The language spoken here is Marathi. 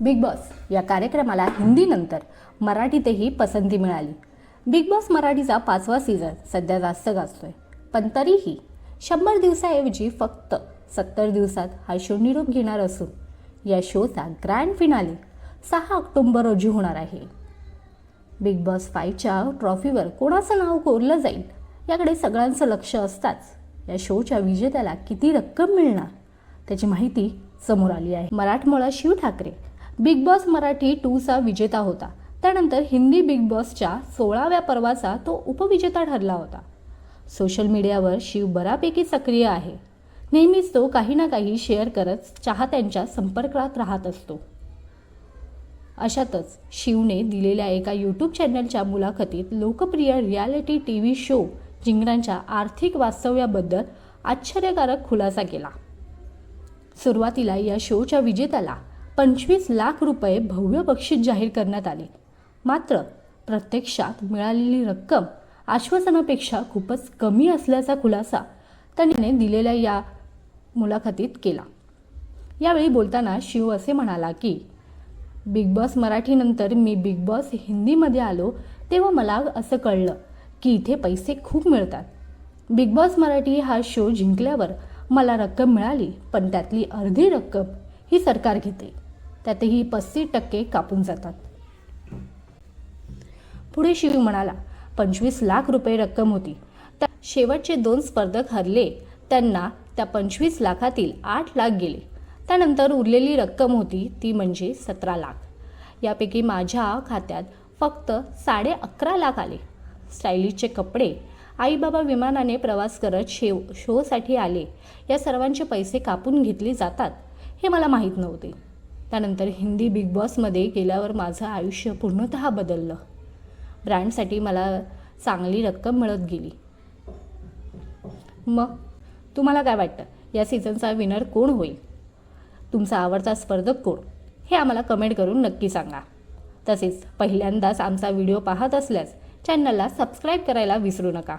बिग बॉस या कार्यक्रमाला हिंदीनंतर मराठीतही पसंती मिळाली. बिग बॉस मराठीचा पाचवा सीझन सध्या जास्त गाजतोय. पण तरीही शंभर दिवसाऐवजी फक्त सत्तर दिवसात हा शो निरोप घेणार असून या शोचा ग्रँड फिनाले सहा ऑक्टोंबर रोजी होणार आहे. बिग बॉस फाईव्हच्या ट्रॉफीवर कोणाचं नाव कोरलं जाईल याकडे सगळ्यांचं लक्ष असताच या शोच्या विजेत्याला किती रक्कम मिळणार त्याची माहिती समोर आली आहे. मराठमोळा शिव ठाकरे बिग बॉस मराठी टूचा विजेता होता. त्यानंतर हिंदी बिग बॉसच्या सोळाव्या पर्वाचा तो उपविजेता ठरला होता. सोशल मीडियावर शिव बऱ्यापैकी सक्रिय आहे. नेहमीच तो काही ना काही शेअर करत चाहत्यांच्या संपर्कात राहत असतो. अशातच शिवने दिलेल्या एका यूट्यूब चॅनलच्या मुलाखतीत लोकप्रिय रियालिटी टी व्ही शो जिंगरांच्या आर्थिक वास्तव्याबद्दल आश्चर्यकारक खुलासा केला. सुरुवातीला या शोच्या विजेत्याला पंचवीस लाख रुपये भव्य बक्षीस जाहीर करण्यात आले. मात्र प्रत्यक्षात मिळालेली रक्कम आश्वासनापेक्षा खूपच कमी असल्याचा खुलासा त्याने दिलेल्या या मुलाखतीत केला. यावेळी बोलताना शिव असे म्हणाला की बिग बॉस मराठीनंतर मी बिग बॉस हिंदीमध्ये आलो तेव्हा मला असं कळलं की इथे पैसे खूप मिळतात. बिग बॉस मराठी हा शो जिंकल्यावर मला रक्कम मिळाली पण त्यातली अर्धी रक्कम ही सरकार घेते. त्यातही पस्तीस टक्के कापून जातात. पुढे शिव म्हणाला पंचवीस लाख रुपये रक्कम होती. त्या शेवटचे दोन स्पर्धक हरले त्यांना त्या पंचवीस लाखातील आठ लाख गेले. त्यानंतर उरलेली रक्कम होती ती म्हणजे सतरा लाख. यापैकी माझ्या खात्यात फक्त साडे अकरा लाख आले. स्टायलिशचे कपडे आई बाबा विमानाने प्रवास करत शेव शोसाठी आले. या सर्वांचे पैसे कापून घेतले जातात. हे मला माहीत नव्हते. त्यानंतर हिंदी बिग बॉसमध्ये गेल्यावर माझं आयुष्य पूर्णतः बदललं. ब्रँडसाठी मला चांगली रक्कम मिळत गेली. मग तुम्हाला काय वाटतं? या सीझनचा विनर कोण होईल? तुमचा आवडता स्पर्धक कोण? हे आम्हाला कमेंट करून नक्की सांगा. तसेच पहिल्यांदाच आमचा व्हिडिओ पाहत असल्यास चॅनलला सबस्क्राईब करायला विसरू नका.